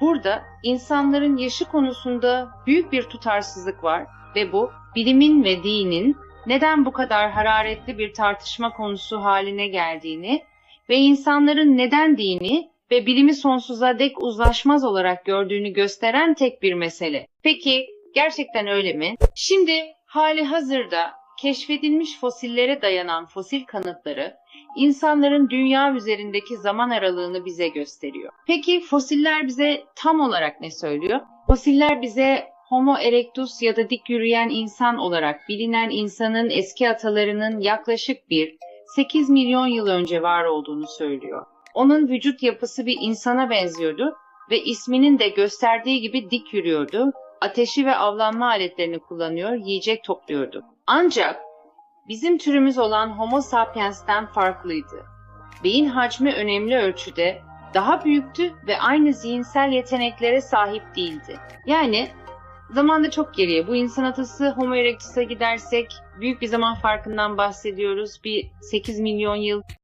Burada insanların yaşı konusunda büyük bir tutarsızlık var ve bu bilimin ve dinin neden bu kadar hararetli bir tartışma konusu haline geldiğini ve insanların neden dini ve bilimi sonsuza dek uzlaşmaz olarak gördüğünü gösteren tek bir mesele. Peki gerçekten öyle mi? Şimdi hali hazırda keşfedilmiş fosillere dayanan fosil kanıtları insanların dünya üzerindeki zaman aralığını bize gösteriyor. Peki fosiller bize tam olarak ne söylüyor? Fosiller bize Homo erectus ya da dik yürüyen insan olarak bilinen insanın eski atalarının yaklaşık bir 8 milyon yıl önce var olduğunu söylüyor. Onun vücut yapısı bir insana benziyordu ve isminin de gösterdiği gibi dik yürüyordu. Ateşi ve avlanma aletlerini kullanıyor, yiyecek topluyordu. Ancak bizim türümüz olan Homo sapiens'ten farklıydı. Beyin hacmi önemli ölçüde daha büyüktü ve aynı zihinsel yeteneklere sahip değildi. Yani zamanda çok geriye bu insan atası Homo erectus'a gidersek büyük bir zaman farkından bahsediyoruz. Bir 8 milyon yıl